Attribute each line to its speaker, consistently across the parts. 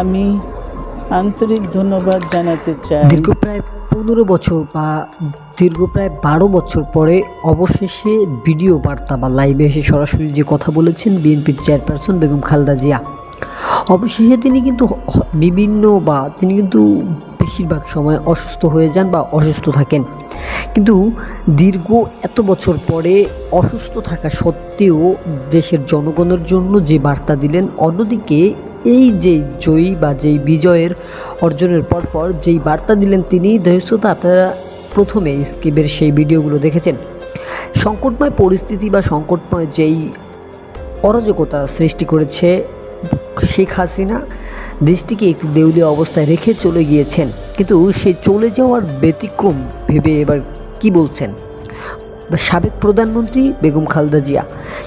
Speaker 1: আমি আন্তরিক ধন্যবাদ জানাতে চাই।
Speaker 2: দীর্ঘ প্রায় পনেরো বছর বা দীর্ঘ প্রায় বারো বছর পরে অবশেষে ভিডিও বার্তা বা লাইভে এসে সরাসরি যে কথা বলেছেন বিএনপির চেয়ারপারসন বেগম খালেদা জিয়া, অবশেষে তিনি কিন্তু বিভিন্ন বা তিনি কিন্তু বেশিরভাগ সময় অসুস্থ হয়ে যান বা অসুস্থ থাকেন। কিন্তু দীর্ঘ এত বছর পরে অসুস্থ থাকা সত্ত্বেও দেশের জনগণের জন্য যে বার্তা দিলেন, অন্যদিকে এই যে জয়ী বা যেই বিজয়ের অর্জনের পরপর যেই বার্তা দিলেন তিনি দর্শকতা আপনারা প্রথমে স্কিপের সেই ভিডিওগুলো দেখেছেন। সংকটময় পরিস্থিতি বা সংকটময় যেই অরাজকতা সৃষ্টি করেছে শেখ হাসিনা, দেশটিকে একটি দেউলিয়া অবস্থায় রেখে চলে গিয়েছেন। কিন্তু সে চলে যাওয়ার ব্যতিক্রম ভেবে এবার কি বলছেন? বা সাবেক প্রধানমন্ত্রী বেগম খালদা জিয়া।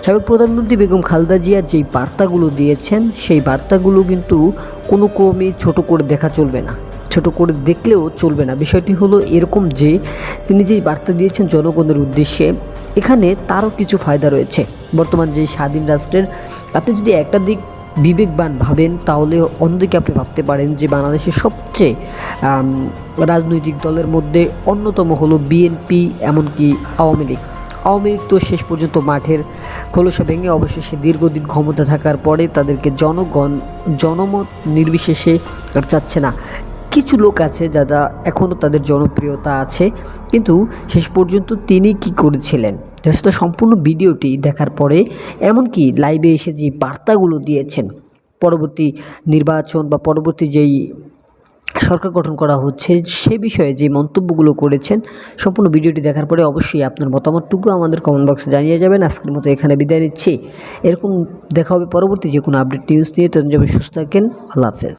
Speaker 2: সাবেক প্রধানমন্ত্রী বেগম খালদা জিয়া যেই বার্তাগুলো দিয়েছেন, সেই বার্তাগুলো কিন্তু কোনো ক্রমেই ছোট করে দেখা চলবে না। ছোট করে দেখলেও চলবে না। বিষয়টি হলো এরকম যে, তিনি যেই বার্তা দিয়েছেন জনগণের উদ্দেশ্যে, এখানে তারও কিছু ফায়দা রয়েছে। বর্তমান যে স্বাধীন রাষ্ট্রের, আপনি যদি একটা দিক বিবেকবান ভাবেন, তাহলে অন্যদিকে আপনি ভাবতে পারেন যে বাংলাদেশের সবচেয়ে রাজনৈতিক দলের মধ্যে অন্যতম হলো বিএনপি, এমনকি আওয়ামী লীগ। আওয়ামী লীগ তো শেষ পর্যন্ত মাঠের খোলসা ভেঙে অবশেষে দীর্ঘদিন ক্ষমতা থাকার পরে তাদেরকে জনগণ, জনমত নির্বিশেষে চাচ্ছে না। কিছু লোক আছে যারা এখনও তাদের জনপ্রিয়তা আছে, কিন্তু শেষ পর্যন্ত তিনি কি করেছিলেন? যথেষ্ট সম্পূর্ণ ভিডিওটি দেখার পরে এমনকি লাইভে এসে যে বার্তাগুলো দিয়েছেন, পরবর্তী নির্বাচন বা পরবর্তী যেই সরকার গঠন করা হচ্ছে, সে বিষয়ে যে মন্তব্যগুলো করেছেন, সম্পূর্ণ ভিডিওটি দেখার পরে অবশ্যই আপনার মতামতটুকু আমাদের কমেন্ট বক্সে জানিয়ে যাবেন। আজকের মতো এখানে বিদায় নিচ্ছি। এরকম দেখা হবে পরবর্তী যে কোনো আপডেট নিউজ নিয়ে। তখন যাবে সুস্থ থাকেন। আল্লাহ হাফেজ।